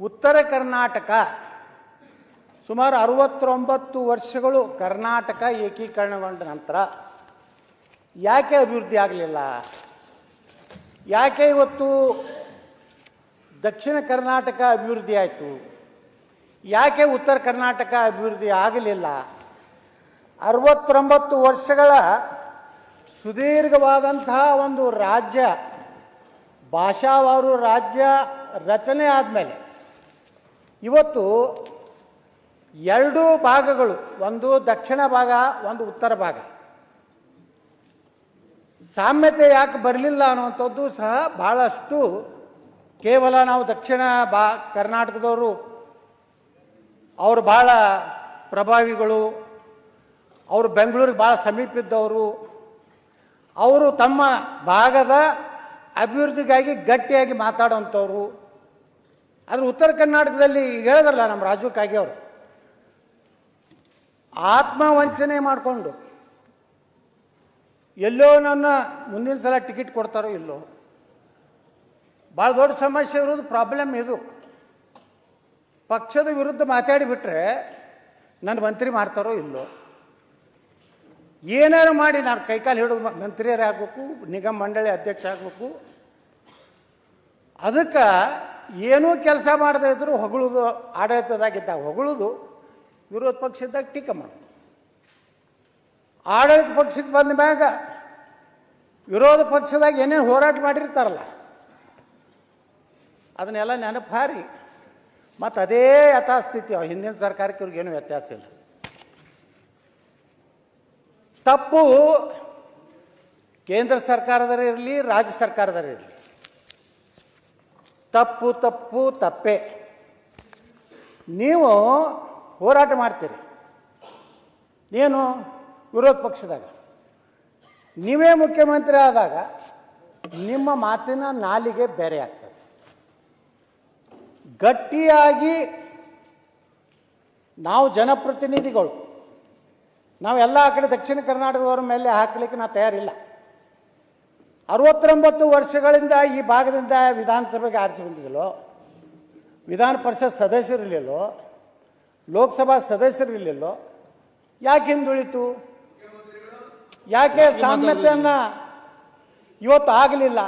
ಉತ್ತರ ಕರ್ನಾಟಕ. ಸುಮಾರು ಅರವತ್ತೊಂಬತ್ತು ವರ್ಷಗಳು ಕರ್ನಾಟಕ ಏಕೀಕರಣಗೊಂಡ ನಂತರ ಯಾಕೆ ಅಭಿವೃದ್ಧಿ ಆಗಲಿಲ್ಲ? ಯಾಕೆ ಇವತ್ತು ದಕ್ಷಿಣ ಕರ್ನಾಟಕ ಅಭಿವೃದ್ಧಿ ಆಯಿತು? ಯಾಕೆ ಉತ್ತರ ಕರ್ನಾಟಕ ಅಭಿವೃದ್ಧಿ ಆಗಲಿಲ್ಲ? ಅರವತ್ತೊಂಬತ್ತು ವರ್ಷಗಳ ಸುದೀರ್ಘವಾದಂತಹ ಒಂದು ರಾಜ್ಯ, ಭಾಷಾವಾರು ರಾಜ್ಯ ರಚನೆ ಆದಮೇಲೆ ಇವತ್ತು ಎರಡೂ ಭಾಗಗಳು, ಒಂದು ದಕ್ಷಿಣ ಭಾಗ, ಒಂದು ಉತ್ತರ ಭಾಗ. ಸಾಮ್ಯತೆ ಯಾಕೆ ಬರಲಿಲ್ಲ ಅನ್ನುವಂಥದ್ದು ಸಹ ಭಾಳಷ್ಟು ಕೇವಲ ನಾವು ದಕ್ಷಿಣ ಬಾ, ಕರ್ನಾಟಕದವರು, ಅವರು ಭಾಳ ಪ್ರಭಾವಿಗಳು, ಅವರು ಬೆಂಗಳೂರಿಗೆ ಭಾಳ ಸಮೀಪ ಇದ್ದವರು ಅವರು ತಮ್ಮ ಭಾಗದ ಅಭಿವೃದ್ಧಿಗಾಗಿ ಗಟ್ಟಿಯಾಗಿ ಮಾತಾಡೋಂಥವ್ರು ಆದರೆ ಉತ್ತರ ಕರ್ನಾಟಕದಲ್ಲಿ ಹೇಳಿದ್ರಲ್ಲ ನಮ್ಮ ರಾಜು ಕಾಗೆ ಅವರು. ಆತ್ಮವಂಚನೆ ಮಾಡಿಕೊಂಡು ಎಲ್ಲೋ ನನ್ನ ಮುಂದಿನ ಸಲ ಟಿಕೆಟ್ ಕೊಡ್ತಾರೋ ಇಲ್ಲೋ ಭಾಳ ದೊಡ್ಡ ಸಮಸ್ಯೆ ಇರೋದು ಪ್ರಾಬ್ಲಮ್ ಇದು. ಪಕ್ಷದ ವಿರುದ್ಧ ಮಾತಾಡಿಬಿಟ್ರೆ ನನ್ನ ಮಂತ್ರಿ ಮಾಡ್ತಾರೋ ಇಲ್ಲೋ. ಏನಾರು ಮಾಡಿ ನಾನು ಕೈಕಾಲು ಹಿಡಿದು ಮಂತ್ರಿಯರೇ ಆಗಬೇಕು ನಿಗಮ ಮಂಡಳಿ ಅಧ್ಯಕ್ಷ ಆಗಬೇಕು. ಅದಕ್ಕೆ ಏನೂ ಕೆಲಸ ಮಾಡದೇ ಇದ್ರು ಹೊಗಳುದು ಆಡಳಿತದಾಗಿದ್ದಾಗ ಹೊಗಳುದು ವಿರೋಧ ಪಕ್ಷದಾಗ ಟೀಕೆ ಮಾಡೋದು. ಆಡಳಿತ ಪಕ್ಷಕ್ಕೆ ಬಂದ ಮ್ಯಾಗ ವಿರೋಧ ಪಕ್ಷದಾಗ ಏನೇನು ಹೋರಾಟ ಮಾಡಿರ್ತಾರಲ್ಲ, ಅದನ್ನೆಲ್ಲ ನೆನಪು ಹಾರಿ ಮತ್ತು ಅದೇ ಯಥಾಸ್ಥಿತಿ ಹಿಂದಿನ ಸರ್ಕಾರಕ್ಕೆ ಇವ್ರಿಗೇನು ವ್ಯತ್ಯಾಸ ಇಲ್ಲ. ತಪ್ಪು ಕೇಂದ್ರ ಸರ್ಕಾರದರ ಇರಲಿ, ರಾಜ್ಯ ಸರ್ಕಾರದರ ಇರಲಿ. ತಪ್ಪು ತಪ್ಪು, ತಪ್ಪೆ. ನೀವು ಹೋರಾಟ ಮಾಡ್ತೀರಿ. ಏನು ವಿರೋಧ ಪಕ್ಷದಾಗ. ನೀವೇ ಮುಖ್ಯಮಂತ್ರಿ ಆದಾಗ ನಿಮ್ಮ ಮಾತಿನ ನಾಲಿಗೆ ಬೇರೆ ಆಗ್ತದೆ. ಗಟ್ಟಿಯಾಗಿ ನಾವು ಜನಪ್ರತಿನಿಧಿಗಳು. ನಾವೆಲ್ಲ ಆ ಕಡೆ ದಕ್ಷಿಣ ಕರ್ನಾಟಕದವ್ರ ಮೇಲೆ ಹಾಕಲಿಕ್ಕೆ ನಾವು ತಯಾರಿಲ್ಲ. ಅರವತ್ತೊಂಬತ್ತು ವರ್ಷಗಳಿಂದ ಈ ಭಾಗದಿಂದ ವಿಧಾನಸಭೆಗೆ ಆರಿಸಿ ಬಂದಿದ್ದಲ್ಲೋ? ವಿಧಾನ ಪರಿಷತ್ ಸದಸ್ಯರಿರಲಿಲ್ಲೋ ಲೋಕಸಭಾ ಸದಸ್ಯರಿರಲಿಲ್ಲೋ ಯಾಕೆ ಹಿಂದುಳಿತು? ಯಾಕೆ ಸಾಮ್ಯತೆಯನ್ನು ಇವತ್ತು ಆಗಲಿಲ್ಲ?